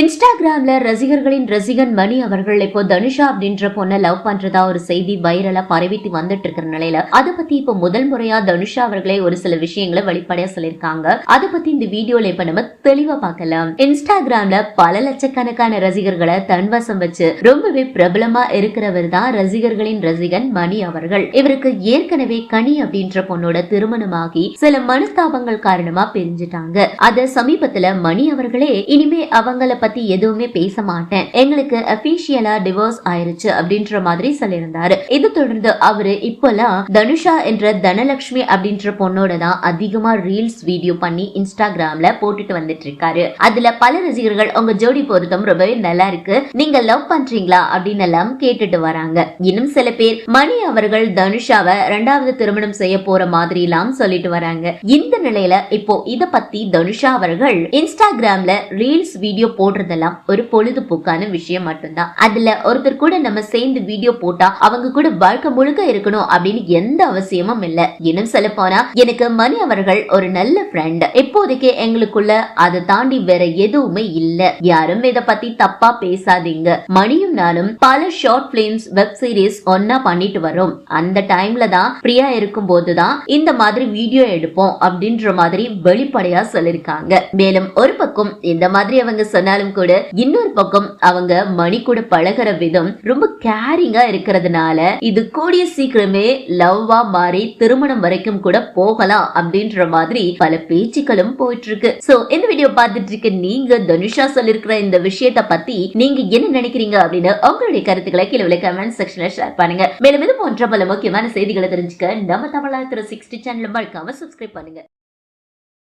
இன்ஸ்டாகிராம்ல ரசிகர்களின் ரசிகன் மணி அவர்கள் இப்போ தனுஷா அப்படின்ற பொண்ணை லவ் பண்றதா ஒரு செய்தி வைரலா பரவிட்டு வந்துட்டு இருக்கிற நிலையில அதை பத்தி இப்போ முதல் முறையா தனுஷா அவர்களே ஒரு சில விஷயங்களை வெளிப்படையா சொல்லியிருக்காங்க. அதை பத்தி இந்த வீடியோல இப்ப நம்ம தெளிவா பார்க்கலாம். இன்ஸ்டாகிராம்ல பல லட்சக்கணக்கான ரசிகர்களை தன்வசம் வச்சு ரொம்பவே பிரபலமா இருக்கிறவர் தான் ரசிகர்களின் ரசிகன் மணி அவர்கள். இவருக்கு ஏற்கனவே கனி அப்படின்ற பொண்ணோட திருமணமாகி சில மனஸ்தாபங்கள் காரணமா பிரிஞ்சுட்டாங்க. அத சமீபத்துல மணி அவர்களே இனிமே அவங்கள பத்தி எதுவுமே பேச மாட்டேன். எங்களுக்கு அபிஷியலா டிவோர்ஸ் ஆயிருச்சு அப்படின்ற மாதிரி சொல்லியிருந்தாரு. இது தொடர்ந்து அவரு இப்பெல்லாம் தனுஷா என்ற தனலட்சுமி அப்படின்ற பொண்ணோட தான் அதிகமா ரீல்ஸ் வீடியோ பண்ணி இன்ஸ்டாகிராம்ல போட்டுட்டு வந்துட்டு இருக்காரு. அதுல பல ரசிகர்கள் உங்க ஜோடி பொருத்தம் ரொம்பவே நல்லா இருக்கு. நீங்க லவ் பண்றீங்களா? அப்படின்னு எல்லாம் கேட்டுட்டு வராங்க. இன்னும் சில பேர் மணி அவர்கள் தனுஷாவை ரெண்டாவது திருமணம் செய்ய போற மாதிரி எல்லாம் சொல்லிட்டு வராங்க. இந்த நிலையில இப்போ இத பத்தி தனுஷா அவர்கள் இன்ஸ்டாகிராம்ல ரீல்ஸ் வீடியோ போட்டு போடுறதெல்லாம் ஒரு பொழுதுபோக்கான விஷயம் மட்டும்தான். அதுல ஒருத்தர் கூட நம்ம சேர்ந்து வீடியோ போட்டா அவங்க கூட வாழ்க்கை முழுக்க இருக்கணும் அப்படின்னு எந்த அவசியமும் இல்ல. இன்னும் சொல்ல போனா எனக்கு மணி அவர்கள் ஒரு நல்ல ஃப்ரெண்ட் இப்போதைக்கு எங்களுக்குள்ள அதை தாண்டி வேற எதுவுமே இல்ல. யாரும் இத பத்தி தப்பா பேசாதீங்க. மணியும் நானும் பல ஷார்ட் பிலிம்ஸ் வெப் சீரிஸ் ஒன்னா பண்ணிட்டு வரோம். அந்த டைம்ல தான் பிரியா இருக்கும் போதுதான் இந்த மாதிரி வீடியோ எடுப்போம் அப்படின்ற மாதிரி வெளிப்படையா சொல்லிருக்காங்க. மேலும் ஒரு பக்கம் இந்த மாதிரி அவங்க சொன்னாலும் கூட இன்னொரு பக்கம் அவங்க மணி கூட பழகுற விதம் ரொம்ப கேரிங்கா இருக்கிறதுனால இது கூடிய சீக்கிரமே லவ்வா மாறி திருமணம் வரைக்கும் கூட போகலாம் அப்படின்ற மாதிரி பல பேச்சுக்களும் போயிட்டு இருக்கு சோ இந்த வீடியோ பார்த்துட்டு இருக்க நீங்க தனுஷா சொல்லிருக்கிற இந்த விஷயத்த பத்தி நீங்க என்ன நினைக்கிறீங்க அப்படின்னு உங்களுடைய கருத்துக்களை கீழே கமெண்ட் செக்ஷன்ல ஷேர் பண்ணுங்க. மேலும் இது போன்ற பல முக்கியமான செய்திகளை தெரிஞ்சுக்க நம்ம தமிழா திரு சிக்ஸ்டி சேனல் மறக்காம சப்ஸ்கிரைப் பண்ணுங்க.